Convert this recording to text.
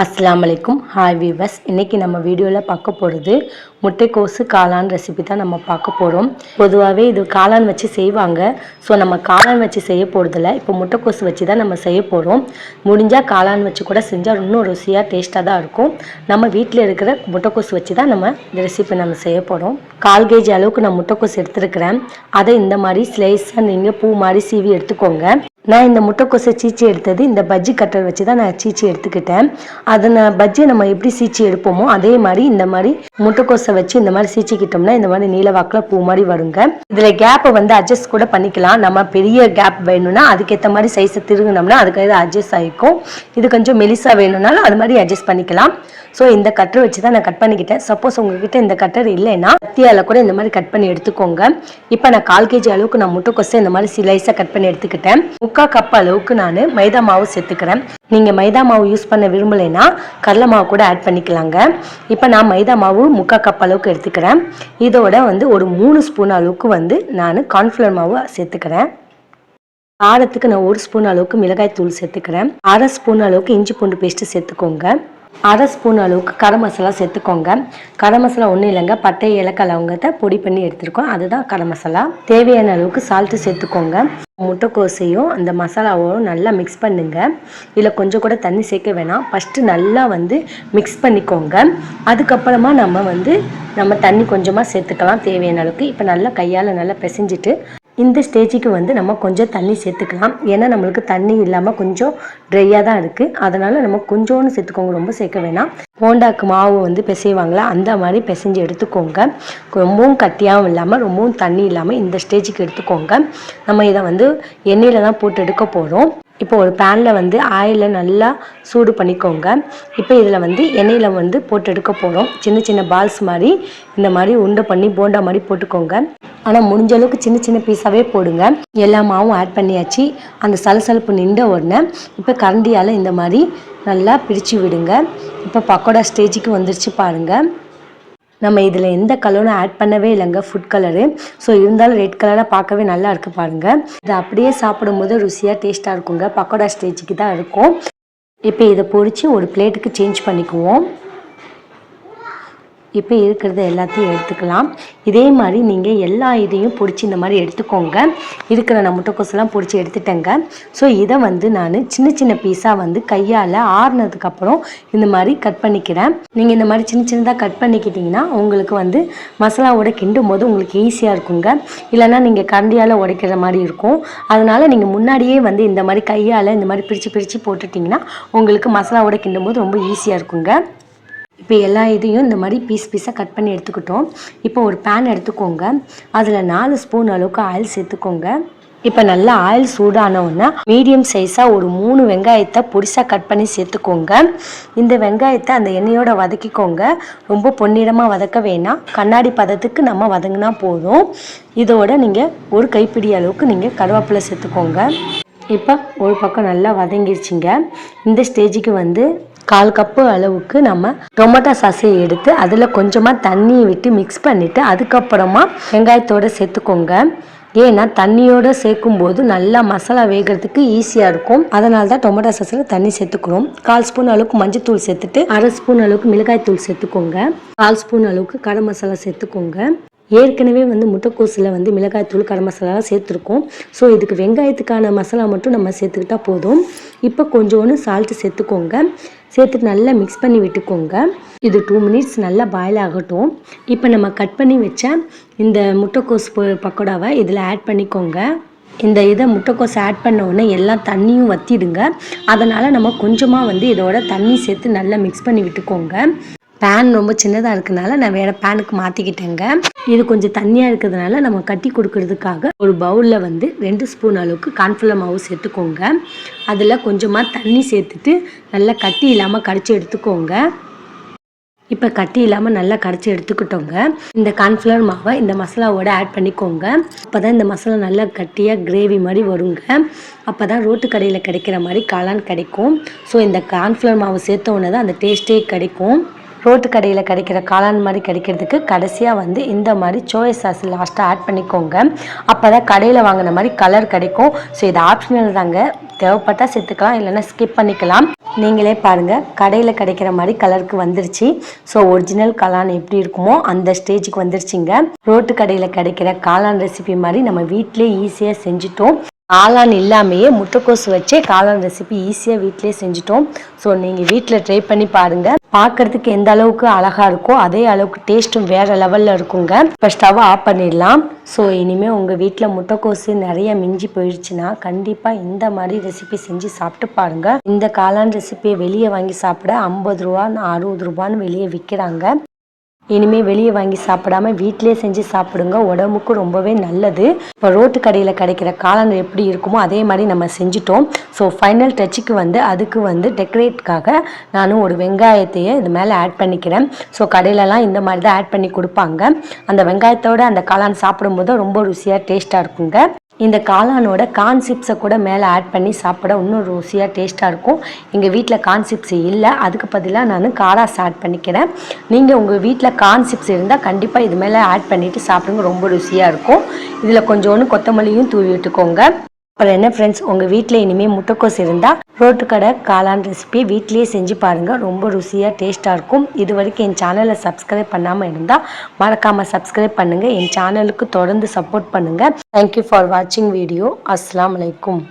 அஸ்லாம் அலைக்கும் hi viewers இன்றைக்கி நம்ம வீடியோவில் பார்க்க போகிறது முட்டைக்கோசு காளான் ரெசிபி தான் நம்ம பார்க்க போகிறோம் பொதுவாகவே இது காளான் வச்சு செய்வாங்க. ஸோ நம்ம காளான் வச்சு செய்ய போகிறதில்ல இப்போ முட்டைக்கோசு வச்சு தான் நம்ம செய்ய போகிறோம் முடிஞ்சால் காளான் வச்சு கூட செஞ்சால் இன்னும் ருசியாக டேஸ்ட்டாக தான் இருக்கும். நம்ம வீட்டில் இருக்கிற முட்டைக்கோசு வச்சு தான் நம்ம இந்த ரெசிபி நம்ம செய்ய போகிறோம் கால் கேஜி அளவுக்கு நான் முட்டைக்கோசு எடுத்துருக்கிறேன். அதை இந்த மாதிரி ஸ்லைஸாக நீங்கள் பூ மாதிரி சீவி எடுத்துக்கோங்க. நான் இந்த முட்டைக்கோசை சீச்சி எடுத்தது இந்த பஜ்ஜி கட்டர் வச்சு தான் நான் சீச்சி எடுத்துக்கிட்டேன். அதை நான் பஜ்ஜியை நம்ம எப்படி சீச்சி எடுப்போமோ அதே மாதிரி இந்த மாதிரி முட்டைக்கோசை வச்சு இந்த மாதிரி சீச்சிக்கிட்டோம்னா இந்த மாதிரி நீலவாக்கில் பூ மாதிரி வருங்க. இதில் கேப்பை வந்து அட்ஜஸ்ட் கூட பண்ணிக்கலாம். நம்ம பெரிய கேப் வேணும்னா அதுக்கேற்ற மாதிரி சைஸை திருகுனோம்னா அதுக்கு இது அட்ஜஸ்ட் ஆகிக்கும் இது கொஞ்சம் மெலிசாக வேணும்னாலும் அது மாதிரி அட்ஜஸ்ட் பண்ணிக்கலாம். ஸோ இந்த கட்டர் வச்சு தான் நான் கட் பண்ணிக்கிட்டேன். சப்போஸ் உங்ககிட்ட இந்த கட்டர் இல்லைன்னா கத்தியால் கூட இந்த மாதிரி கட் பண்ணி எடுத்துக்கோங்க. இப்போ நான் கால் கேஜி அளவுக்கு நான் முட்டைக்கோசை இந்த மாதிரி சிலைஸாக கட் பண்ணி எடுத்துக்கிட்டேன். முக்கால் கப் அளவுக்கு நான் மைதா மாவு சேர்த்துக்கிறேன். நீங்கள் மைதா மாவு யூஸ் பண்ண விரும்பலைன்னா கடலை மாவு கூட ஆட் பண்ணிக்கலாங்க. இப்போ நான் மைதா மாவு முக்கால் கப் அளவுக்கு எடுத்துக்கிறேன். இதோட வந்து ஒரு மூணு ஸ்பூன் அளவுக்கு வந்து நான் கார்ன்ஃப்ளவர் மாவு சேர்த்துக்கிறேன். காரத்துக்கு நான் ஒரு ஸ்பூன் அளவுக்கு மிளகாய் தூள் சேர்த்துக்கிறேன். அரை ஸ்பூன் அளவுக்கு இஞ்சி பூண்டு பேஸ்ட்டு சேர்த்துக்கோங்க. அரை ஸ்பூன் அளவுக்கு கரம் மசாலா சேர்த்துக்கோங்க. கரம் மசாலா ஒன்றும் இல்லைங்க. பட்டை ஏலக்காய் லவங்கத்தை பொடி பண்ணி எடுத்துருக்கோம். அதுதான் கரம் மசாலா. தேவையான அளவுக்கு சால்ட்டு சேர்த்துக்கோங்க. முட்டைக்கோசையும் அந்த மசாலாவும் நல்லா மிக்ஸ் பண்ணுங்க. இதில் கொஞ்சம் கூட தண்ணி சேர்க்க வேணாம். ஃபஸ்ட்டு நல்லா வந்து மிக்ஸ் பண்ணிக்கோங்க. அதுக்கப்புறமா நம்ம வந்து நம்ம தண்ணி கொஞ்சமாக சேர்த்துக்கலாம். தேவையான அளவுக்கு. இப்போ நல்லா கையால் நல்லா பிசைஞ்சிட்டு இந்த ஸ்டேஜுக்கு வந்து நம்ம கொஞ்சம் தண்ணி சேர்த்துக்கலாம். ஏன்னா நம்மளுக்கு தண்ணி இல்லாமல் கொஞ்சம் ட்ரையாக தான் இருக்குது அதனால் நம்ம கொஞ்சோன்னு சேர்த்துக்கோங்க. ரொம்ப சேர்க்க வேணாம். போண்டாக்கு மாவு வந்து பிசைவாங்களா? அந்த மாதிரி பிசைஞ்சு எடுத்துக்கோங்க. ரொம்பவும் கட்டியாகவும் இல்லாமல் ரொம்பவும் தண்ணி இல்லாமல் இந்த ஸ்டேஜுக்கு எடுத்துக்கோங்க. நம்ம இதை வந்து எண்ணெயில் தான் போட்டு எடுக்க போகிறோம் இப்போ ஒரு பேனில் வந்து ஆயிலை நல்லா சூடு பண்ணிக்கோங்க. இப்போ இதில் வந்து எண்ணெயில் வந்து போட்டு எடுக்க போகிறோம் சின்ன சின்ன பால்ஸ் மாதிரி இந்த மாதிரி உண்டை பண்ணி போண்டா மாதிரி போட்டுக்கோங்க. ஆனால் முடிஞ்ச அளவுக்கு சின்ன சின்ன பீஸாகவே போடுங்க. எல்லா மாவும் ஆட் பண்ணியாச்சு. அந்த சலசலப்பு நின்ற உடனே இப்போ கரண்டியால் இந்த மாதிரி நல்லா பிரித்து விடுங்க. இப்போ பக்கோடா ஸ்டேஜுக்கு வந்துருச்சு பாருங்கள் நம்ம இதில் எந்த கலரும் ஆட் பண்ணவே இல்லைங்க ஃபுட் கலரு ஸோ இருந்தாலும் ரெட் கலராக பார்க்கவே நல்லா இருக்குது பாருங்கள் இதை அப்படியே சாப்பிடும்போது ருசியாக டேஸ்ட்டாக இருக்குங்க. பக்கோடா ஸ்டேஜுக்கு தான் இருக்கும். இப்போ இதை பொறிச்சு ஒரு பிளேட்டுக்கு சேஞ்ச் பண்ணிக்குவோம். இப்போ இருக்கிறத எல்லாத்தையும் எடுத்துக்கலாம். இதே மாதிரி நீங்கள் எல்லா இதையும் பிடிச்சி இந்த மாதிரி எடுத்துக்கோங்க. இருக்கிற நான் முட்டைக்கோசெல்லாம் பிடிச்சி எடுத்துட்டேங்க. ஸோ இதை வந்து நான் சின்ன சின்ன பீஸாக வந்து கையால் ஆறுனதுக்கப்புறம் இந்த மாதிரி கட் பண்ணிக்கிறேன். நீங்கள் இந்த மாதிரி சின்ன சின்னதாக கட் பண்ணிக்கிட்டிங்கன்னா உங்களுக்கு வந்து மசாலாவோட கிண்டும் போது உங்களுக்கு ஈஸியாக இருக்குங்க. இல்லைன்னா நீங்கள் கரண்டியால் உடைக்கிற மாதிரி இருக்கும். அதனால் நீங்கள் முன்னாடியே வந்து இந்த மாதிரி கையால் இந்த மாதிரி பிரித்து பிரித்து போட்டுட்டிங்கன்னா உங்களுக்கு மசாலாவோட கிண்டும் போது ரொம்ப ஈஸியாக இருக்குங்க. இப்போ எல்லா இதையும் இந்த மாதிரி பீஸ் பீஸாக கட் பண்ணி எடுத்துக்கிட்டோம். இப்போ ஒரு பேன் எடுத்துக்கோங்க. அதில் நாலு ஸ்பூன் அளவுக்கு ஆயில் சேர்த்துக்கோங்க. இப்போ நல்லா ஆயில் சூடானவுடனே மீடியம் சைஸாக ஒரு மூணு வெங்காயத்தை பொடிசாக கட் பண்ணி சேர்த்துக்கோங்க. இந்த வெங்காயத்தை அந்த எண்ணெயோட வதக்கிக்கோங்க. ரொம்ப பொன்னிறமாக வதக்க வேணாம். கண்ணாடி பதத்துக்கு நம்ம வதங்கினா போதும். இதோட நீங்கள் ஒரு கைப்பிடி அளவுக்கு நீங்கள் கருவேப்பிலை சேர்த்துக்கோங்க. இப்போ ஒரு பக்கம் நல்லா வதங்கிடுச்சிங்க இந்த ஸ்டேஜுக்கு வந்து கால் கப்பு அளவுக்கு நம்ம டொமேட்டோ சாஸை எடுத்து அதில் கொஞ்சமாக தண்ணியை விட்டு மிக்ஸ் பண்ணிவிட்டு அதுக்கப்புறமா வெங்காயத்தோடு சேர்த்துக்கோங்க. ஏன்னா தண்ணியோடு சேர்க்கும்போது நல்லா மசாலா வேகிறதுக்கு ஈஸியாக இருக்கும். அதனால தான் டொமேட்டோ சாஸில் தண்ணி சேர்த்துக்கிறோம். கால் ஸ்பூன் அளவுக்கு மஞ்சத்தூள் சேர்த்துட்டு அரை ஸ்பூன் அளவுக்கு மிளகாய் தூள் சேர்த்துக்கோங்க. கால் ஸ்பூன் அளவுக்கு கரம் மசாலா சேர்த்துக்கோங்க. ஏற்கனவே வந்து முட்டைக்கோஸில் வந்து மிளகாய் தூள் கரம் மசாலாலாம் சேர்த்துருக்கோம். ஸோ இதுக்கு வெங்காயத்துக்கான மசாலா மட்டும் நம்ம சேர்த்துக்கிட்டா போதும். இப்போ கொஞ்சோண்டு சால்ட்டு சேர்த்துக்கோங்க. சேர்த்துட்டு நல்லா மிக்ஸ் பண்ணி விட்டுக்கோங்க. இது டூ மினிட்ஸ் நல்லா பாயில் ஆகட்டும். இப்போ நம்ம கட் பண்ணி வச்ச இந்த முட்டைக்கோஸ் பக்கோடாவை இதில் ஆட் பண்ணிக்கோங்க. இந்த இதை முட்டைக்கோஸ் ஆட் பண்ண உடனே எல்லாம் தண்ணியும் வற்றிடுங்க அதனால் நம்ம கொஞ்சமாக வந்து இதோட தண்ணி சேர்த்து நல்லா மிக்ஸ் பண்ணி விட்டுக்கோங்க. பேன் ரொம்ப சின்னதாக இருக்கனால நான் வேறு பேனுக்கு மாற்றிக்கிட்டேங்க இது கொஞ்சம் தண்ணியாக இருக்கிறதுனால நம்ம கட்டி கொடுக்கறதுக்காக ஒரு பவுலில் வந்து ரெண்டு ஸ்பூன் அளவுக்கு கார்ன்ஃப்ளவர் மாவு சேர்த்துக்கோங்க. அதில் கொஞ்சமாக தண்ணி சேர்த்துட்டு நல்லா கட்டி இல்லாமல் கடிச்சு எடுத்துக்கோங்க. இப்போ கட்டி இல்லாமல் நல்லா கடைச்சி எடுத்துக்கிட்டோங்க. இந்த கார்ன்ஃப்ளவர் மாவை இந்த மசாலாவோட ஆட் பண்ணிக்கோங்க. அப்போ தான் இந்த மசாலா நல்லா கட்டியாக கிரேவி மாதிரி வருங்க. அப்போ தான் ரோட்டு கடையில் கிடைக்கிற மாதிரி காளான் கிடைக்கும். ஸோ இந்த கார்ன்ஃப்ளவர் மாவு சேர்த்த உடனே தான் அந்த டேஸ்ட்டே கிடைக்கும். ரோட்டு கடையில் கிடைக்கிற காளான் மாதிரி கிடைக்கிறதுக்கு கடைசியாக வந்து இந்த மாதிரி சோயா சாஸ் லாஸ்ட்டாக ஆட் பண்ணிக்கோங்க. அப்போ தான் கடையில் வாங்கின மாதிரி கலர் கிடைக்கும். ஸோ இது ஆப்ஷனல் தாங்க. தேவைப்பட்டால் சேர்த்துக்கலாம் இல்லைன்னா ஸ்கிப் பண்ணிக்கலாம். நீங்களே பாருங்கள் கடையில் கிடைக்கிற மாதிரி கலருக்கு வந்துருச்சு. ஸோ ஒரிஜினல் காளான் எப்படி இருக்குமோ அந்த ஸ்டேஜுக்கு வந்துருச்சுங்க. ரோட்டு கடையில் கிடைக்கிற காளான் ரெசிபி மாதிரி நம்ம வீட்டிலே ஈஸியாக செஞ்சுட்டோம். காளான் இல்லாமையே முட்டைக்கோஸ் வச்சே காளான் ரெசிபி ஈஸியாக வீட்டிலே செஞ்சுட்டோம். ஸோ நீங்கள் வீட்டில் ட்ரை பண்ணி பாருங்கள் பார்க்கறதுக்கு எந்த அளவுக்கு அழகாக இருக்கோ அதே அளவுக்கு டேஸ்ட்டும் வேறு லெவலில் இருக்குங்க. இப்போ ஸ்டவ்வை ஆஃப் பண்ணிடலாம். ஸோ இனிமேல் உங்கள் வீட்டில் முட்டைக்கோசு நிறைய மிஞ்சி போயிடுச்சுன்னா கண்டிப்பாக இந்த மாதிரி ரெசிபி செஞ்சு சாப்பிட்டு பாருங்கள் இந்த காளான் ரெசிபியை வெளியே வாங்கி சாப்பிட ஐம்பது ரூபா அறுபது ரூபான்னு வெளியே விற்கிறாங்க இனிமேல் வெளியே வாங்கி சாப்பிடாம வீட்டிலே செஞ்சு சாப்பிடுங்க. உடம்புக்கு ரொம்பவே நல்லது. இப்போ ரோட்டு கடையில் கிடைக்கிற காளான் எப்படி இருக்குமோ அதே மாதிரி நம்ம செஞ்சுட்டோம். ஸோ ஃபைனல் டச்சுக்கு வந்து அதுக்கு வந்து டெக்கரேட்காக நானும் ஒரு வெங்காயத்தையே இது மேலே ஆட் பண்ணிக்கிறேன். ஸோ கடையிலலாம் இந்த மாதிரி தான் ஆட் பண்ணி கொடுப்பாங்க. அந்த வெங்காயத்தோட அந்த காளான் சாப்பிடும்போது ரொம்ப ருசியாக டேஸ்ட்டாக இருக்குங்க. இந்த காளானோட கான்சிப்ஸை கூட மேலே ஆட் பண்ணி சாப்பிட இன்னும் ருசியாக டேஸ்ட்டாக இருக்கும். எங்கள் வீட்டில் கான்சிப்ஸ் இல்லை. அதுக்கு பதிலாக நான் காராஸ் ஆட் பண்ணிக்கிறேன். நீங்கள் உங்கள் வீட்டில் கான்சிப்ஸ் இருந்தால் கண்டிப்பாக இது மேலே ஆட் பண்ணிவிட்டு சாப்பிடுங்க. ரொம்ப ருசியாக இருக்கும். இதில் கொஞ்சோண்டு கொத்தமல்லியும் தூவி விட்டுக்கோங்க. அப்புறம் என்ன ஃப்ரெண்ட்ஸ் உங்கள் வீட்டில் இனிமேல் முட்டைக்கோஸ் இருந்தால் ரோட்டுக்கடை காளான் ரெசிபி வீட்லேயே செஞ்சு பாருங்கள் ரொம்ப ருசியாக டேஸ்ட்டாக இருக்கும். இது வரைக்கும் என் சேனலை சப்ஸ்கிரைப் பண்ணாமல் இருந்தால் மறக்காமல் சப்ஸ்கிரைப் பண்ணுங்கள் என் சேனலுக்கு தொடர்ந்து சப்போர்ட் பண்ணுங்கள் தேங்க்யூ ஃபார் வாட்சிங் வீடியோ அஸ்லாம் வலைக்கும்